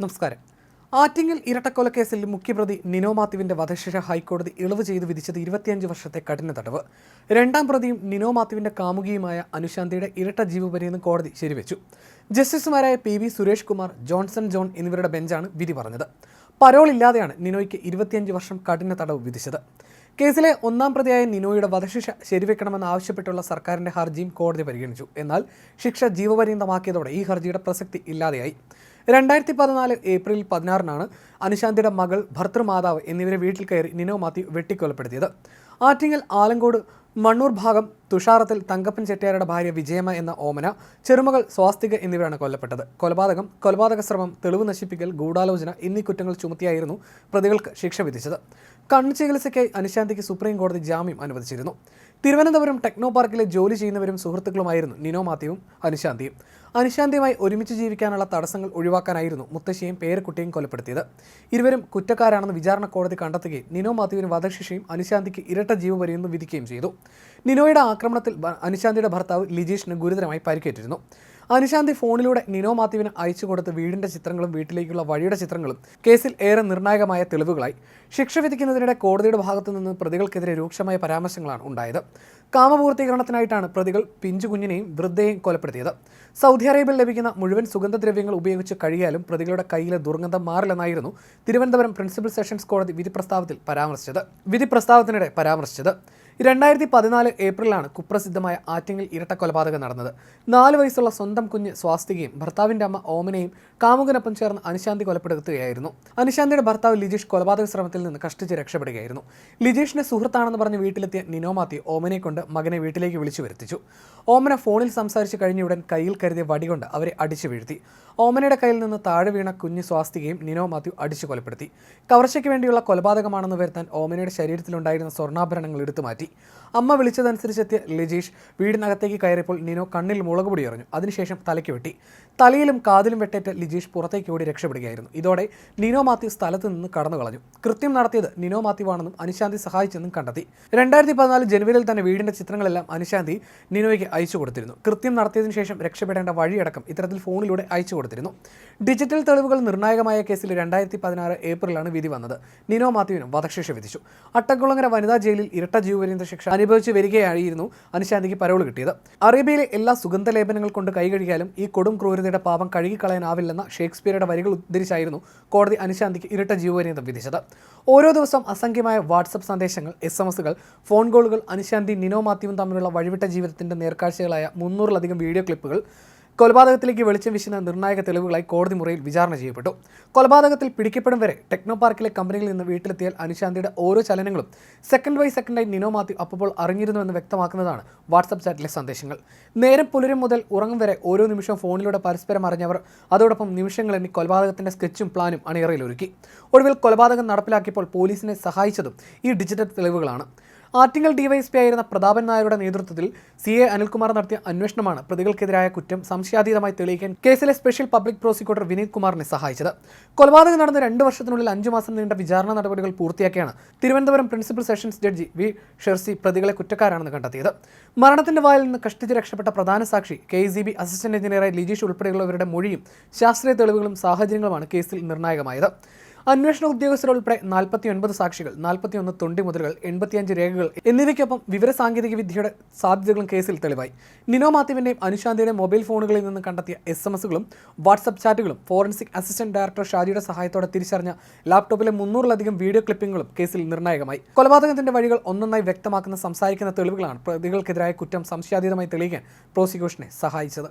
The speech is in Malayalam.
നമസ്കാരം. ആറ്റിങ്ങൽ ഇരട്ടക്കൊലക്കേസിൽ മുഖ്യപ്രതി നിനോ മാത്യുവിന്റെ വധശിക്ഷ ഹൈക്കോടതി ഇളവ് ചെയ്ത് വിധിച്ചത് ഇരുപത്തിയഞ്ച് വർഷത്തെ കഠിന തടവ്. രണ്ടാം പ്രതിയും നിനോ മാത്യുവിന്റെ കാമുകിയുമായ അനുശാന്തിയുടെ ഇരട്ട ജീവപര്യന്തം കോടതി ശരിവെച്ചു. ജസ്റ്റിസുമാരായ പി വി സുരേഷ് കുമാർ ജോൺസൺ ജോൺ എന്നിവരുടെ ബെഞ്ചാണ് വിധി പറഞ്ഞത്. പരോൾ ഇല്ലാതെയാണ് നിനോയ്ക്ക് ഇരുപത്തിയഞ്ച് വർഷം കഠിന തടവ് വിധിച്ചത്. കേസിലെ ഒന്നാം പ്രതിയായ നിനോയുടെ വധശിക്ഷ ശരിവെക്കണമെന്ന് ആവശ്യപ്പെട്ടുള്ള സർക്കാരിന്റെ ഹർജിയും കോടതി പരിഗണിച്ചു. എന്നാൽ ശിക്ഷ ജീവപര്യന്തമാക്കിയതോടെ ഈ ഹർജിയുടെ പ്രസക്തി ഇല്ലാതെയായി. രണ്ടായിരത്തി പതിനാല് ഏപ്രിൽ പതിനാറിനാണ് അനുശാന്തിയുടെ മകൾ ഭർത്തൃമാതാവ് എന്നിവരെ വീട്ടിൽ കയറി നിനോ മാത്യു വെട്ടിക്കൊലപ്പെടുത്തിയത്. ആറ്റിങ്ങൽ ആലങ്കോട് മണ്ണൂർ ഭാഗം തുഷാറത്തിൽ തങ്കപ്പൻ ചെട്ടിയാരുടെ ഭാര്യ വിജയമ്മ എന്ന ഓമന ചെറുമകൾ സ്വാസ്തിക എന്നിവരാണ് കൊല്ലപ്പെട്ടത്. കൊലപാതകം കൊലപാതക ശ്രമം തെളിവ് നശിപ്പിക്കൽ ഗൂഢാലോചന എന്നീ കുറ്റങ്ങൾ ചുമത്തിയായിരുന്നു പ്രതികൾക്ക് ശിക്ഷ വിധിച്ചത്. കണ്ണു ചികിത്സയ്ക്കായി അനുശാന്തിക്ക് സുപ്രീം കോടതി ജാമ്യം അനുവദിച്ചിരുന്നു. തിരുവനന്തപുരം ടെക്നോ പാർക്കിലെ ജോലി ചെയ്യുന്നവരും സുഹൃത്തുക്കളുമായിരുന്നു നിനോ മാത്യുവും അനുശാന്തിയും. അനുശാന്തിയുമായി ഒരുമിച്ച് ജീവിക്കാനുള്ള തടസ്സങ്ങൾ ഒഴിവാക്കാനായിരുന്നു മുത്തശ്ശിയും പേരക്കുട്ടിയും കൊലപ്പെടുത്തിയത്. ഇരുവരും കുറ്റക്കാരാണെന്ന് വിചാരണ കോടതി കണ്ടെത്തുകയും നിനോ മാത്യുവിന് വധശിക്ഷയും അനുശാന്തിക്ക് ഇരട്ട ജീവപര്യന്തം വിധിക്കുകയും ചെയ്തു. നിനോയുടെ ആക്രമണത്തിൽ അനുശാന്തിയുടെ ഭർത്താവ് ലിജീഷിന് ഗുരുതരമായി പരിക്കേറ്റിരുന്നു. അനുശാന്തി ഫോണിലൂടെ നിനോ മാത്യുവിന് അയച്ചു കൊടുത്ത വീടിന്റെ ചിത്രങ്ങളും വീട്ടിലേക്കുള്ള വഴിയുടെ ചിത്രങ്ങളും കേസിൽ ഏറെ നിർണായകമായ തെളിവുകളായി. ശിക്ഷ വിധിക്കുന്നതിനിടെ കോടതിയുടെ ഭാഗത്തു നിന്ന് പ്രതികൾക്കെതിരെ രൂക്ഷമായ പരാമർശങ്ങളാണ് ഉണ്ടായത്. കാമപൂർത്തീകരണത്തിനായിട്ടാണ് പ്രതികൾ പിഞ്ചുകുഞ്ഞിനെയും വൃദ്ധയെയും കൊലപ്പെടുത്തിയത്. സൗദി അറേബ്യയിൽ ലഭിക്കുന്ന മുഴുവൻ സുഗന്ധദ്രവ്യങ്ങൾ ഉപയോഗിച്ച് കഴിയാലും പ്രതികളുടെ കയ്യിലെ ദുർഗന്ധം മാറില്ലെന്നായിരുന്നു തിരുവനന്തപുരം പ്രിൻസിപ്പൽ സെഷൻസ് കോടതി വിധി പ്രസ്താവത്തിൽ പരാമർശിച്ചത്. വിധി പ്രസ്താവത്തിനിടെ പരാമർശിച്ചത്. രണ്ടായിരത്തി പതിനാല് ഏപ്രിലാണ് കുപ്രസിദ്ധമായ ആറ്റിങ്ങൽ ഇരട്ട കൊലപാതകം നടന്നത്. നാല് വയസ്സുള്ള സ്വന്തം കുഞ്ഞ് സ്വാസ്തികയും ഭർത്താവിന്റെ അമ്മ ഓമനയും കാമുകനൊപ്പം ചേർന്ന് അനുശാന്തി കൊലപ്പെടുത്തുകയായിരുന്നു. അനുശാന്തിയുടെ ഭർത്താവ് ലിജീഷ് കൊലപാതക ശ്രമത്തിൽ നിന്ന് കഷ്ടിച്ച് രക്ഷപ്പെടുകയായിരുന്നു. ലിജീഷിന്റെ സുഹൃത്താണെന്ന് പറഞ്ഞ് വീട്ടിലെത്തിയ നിനോമാത്തി ഓമനെ കൊണ്ട് മകനെ വീട്ടിലേക്ക് വിളിച്ചു വരുത്തിച്ചു. ഓമന ഫോണിൽ സംസാരിച്ച് ഉടൻ കയ്യിൽ കരുതിയ വടികൊണ്ട് അവരെ അടിച്ചു വീഴ്ത്തി. ഓമനയുടെ കയ്യിൽ നിന്ന് താഴെ വീണ കുഞ്ഞ് സ്വാസ്തികയും നിനോ മാത്യു അടിച്ചു കൊലപ്പെടുത്തി. കവർച്ചയ്ക്ക് വേണ്ടിയുള്ള കൊലപാതകമാണെന്ന് വരുത്താൻ ഓമനയുടെ ശരീരത്തിലുണ്ടായിരുന്ന സ്വർണാഭരണങ്ങൾ എടുത്തു അമ്മ വിളിച്ചതനുസരിച്ചെത്തിയ ലിജീഷ് വീടിനകത്തേക്ക് കയറിയപ്പോൾ നിനോ കണ്ണിൽ മുളക് പൊടി എറിഞ്ഞു. അതിനുശേഷം തലയ്ക്ക് വെട്ടി. തലയിലും കാതിലും വെട്ടേറ്റ് ലിജീഷ് പുറത്തേക്ക് ഓടി രക്ഷപ്പെടുകയായിരുന്നു. ഇതോടെ നിനോ മാത്യു സ്ഥലത്ത് നിന്ന് കടന്നു കളഞ്ഞു. കൃത്യം നടത്തിയത് നിനോ മാത്യു ആണെന്നും അനുശാന്തി സഹായിച്ചെന്നും കണ്ടെത്തി. രണ്ടായിരത്തി പതിനാല് ജനുവരിയിൽ തന്നെ വീടിന്റെ ചിത്രങ്ങളെല്ലാം അനുശാന്തി നിനോയ്ക്ക് അയച്ചു കൊടുത്തിരുന്നു. കൃത്യം നടത്തിയതിനു ശേഷം രക്ഷപ്പെടേണ്ട വഴിയടക്കം ഇത്തരത്തിൽ ഫോണിലൂടെ അയച്ചു കൊടുത്തിരുന്നു. ഡിജിറ്റൽ തെളിവുകൾ നിർണായകമായ കേസിൽ രണ്ടായിരത്തി പതിനാറ് ഏപ്രിലാണ് വിധി വന്നത്. നിനോ മാത്യുവിനും വധശിക്ഷ വിധിച്ചു. അട്ടക്കുളങ്ങര വനിതാ ജയിലിൽ ഇരട്ട ജീവപര്യന്ത ശിക്ഷ അനുഭവിച്ചു വരികയായിരുന്നു അനുശാന്തിക്ക് പരോൾ കിട്ടിയത്. അറേബ്യയിലെ എല്ലാ സുഗന്ധ ലേപനങ്ങൾ കൊണ്ട് കൈകഴുകിയാലും ഈ കൊടും ക്രൂരതയുടെ പാപം കഴുകിക്കളയാനാവില്ലെന്ന ഷേക്സ്പിയറുടെ വരികൾ ഉദ്ധരിച്ചായിരുന്നു കോടതി അനുശാന്തിക്ക് ഇരട്ട ജീവപര്യന്തം വിധിച്ചത്. ഓരോ ദിവസം അസംഖ്യമായ വാട്സപ്പ് സന്ദേശങ്ങൾ എസ് എം എസുകൾ ഫോൺ കോളുകൾ അനുശാന്തി നിനോ മാത്യുവും തമ്മിലുള്ള വഴിവിട്ട ജീവിതത്തിന്റെ നേർക്കാഴ്ചകളായ മുന്നൂറിലധികം വീഡിയോ ക്ലിപ്പുകൾ കൊലപാതകത്തിലേക്ക് വെളിച്ചം വീശുന്ന നിർണായക തെളിവുകളായി കോടതി മുറിയിൽ വിചാരണ ചെയ്യപ്പെട്ടു. കൊലപാതകത്തിൽ പിടിക്കപ്പെടും വരെ ടെക്നോ പാർക്കിലെ കമ്പനിയിൽ നിന്ന് വീട്ടിലെത്തിയാൽ അനുശാന്തിയുടെ ഓരോ ചലനങ്ങളും സെക്കൻഡ് ബൈ സെക്കൻഡായി നിനോ മാത്യു അപ്പോൾ അറിഞ്ഞിരുന്നുവെന്ന് വ്യക്തമാക്കുന്നതാണ് വാട്സപ്പ് ചാറ്റിലെ സന്ദേശങ്ങൾ. നേരം പുലരും മുതൽ ഉറങ്ങും വരെ ഓരോ നിമിഷവും ഫോണിലൂടെ പരസ്പരം അറിഞ്ഞവർ അതോടൊപ്പം നിമിഷങ്ങൾ എണ്ണി കൊലപാതകത്തിന്റെ സ്കെച്ചും പ്ലാനും അണിയറയിൽ ഒരുക്കി ഒടുവിൽ കൊലപാതകം നടപ്പിലാക്കിയപ്പോൾ പോലീസിനെ സഹായിച്ചതും ഈ ഡിജിറ്റൽ തെളിവുകളാണ്. ആറ്റിങ്ങൽ ഡിവൈഎസ്പി ആയിരുന്ന പ്രതാപൻ നായരുടെ നേതൃത്വത്തിൽ സി എ അനിൽകുമാർ നടത്തിയ അന്വേഷണമാണ് പ്രതികൾക്കെതിരായ കുറ്റം സംശയാതീതമായി തെളിയിക്കാൻ കേസിലെ സ്പെഷ്യൽ പബ്ലിക് പ്രോസിക്യൂട്ടർ വിനീത് കുമാറിനെ സഹായിച്ചത്. കൊലപാതകം നടന്ന രണ്ട് വർഷത്തിനുള്ളിൽ അഞ്ചു മാസം നീണ്ട വിചാരണ നടപടികൾ പൂർത്തിയാക്കിയാണ് Thiruvananthapuram principal sessions judge V Shersi പ്രതികളെ കുറ്റക്കാരാണെന്ന് കണ്ടെത്തിയത്. മരണത്തിന്റെ വായിൽ നിന്ന് കഷ്ടിച്ച് രക്ഷപ്പെട്ട പ്രധാന സാക്ഷി കെ സി ബി അസിസ്റ്റന്റ് എഞ്ചിനീയറായ ലിജീഷ് ഉൾപ്പെടെയുള്ളവരുടെ മൊഴിയും ശാസ്ത്രീയ തെളിവുകളും സാഹചര്യങ്ങളുമാണ് കേസിൽ നിർണായകമായത്. അന്വേഷണ ഉദ്യോഗസ്ഥരുൾപ്പെടെ നാൽപ്പത്തി ഒൻപത് സാക്ഷികൾ നാൽപ്പത്തിയൊന്ന് തൊണ്ടി മുതലുകൾ എൺപത്തിയഞ്ച് രേഖകൾ എന്നിവയ്ക്കൊപ്പം വിവരസാങ്കേതിക വിദ്യയുടെ സാധ്യതകളും കേസിൽ തെളിവായി. നിനോ മാത്യുവിന്റെയും അനുശാന്തിയുടെയും മൊബൈൽ ഫോണുകളിൽ നിന്ന് കണ്ടെത്തിയ എസ് എം എസുകളും വാട്സപ്പ് ചാറ്റുകളും ഫോറൻസിക് അസിസ്റ്റന്റ് ഡയറക്ടർ ഷാജിയുടെ സഹായത്തോടെ തിരിച്ചറിഞ്ഞ ലാപ്ടോപ്പിലെ മുന്നൂറിലധികം വീഡിയോ ക്ലിപ്പിംഗുകളും കേസിൽ നിർണായകമായി. കൊലപാതകത്തിന്റെ വഴികൾ ഒന്നൊന്നായി വ്യക്തമാക്കുന്ന സംസാരിക്കുന്ന തെളിവുകളാണ് പ്രതികൾക്കെതിരായ കുറ്റം സംശയാതീതമായി തെളിയിക്കാൻ പ്രോസിക്യൂഷനെ സഹായിച്ചത്.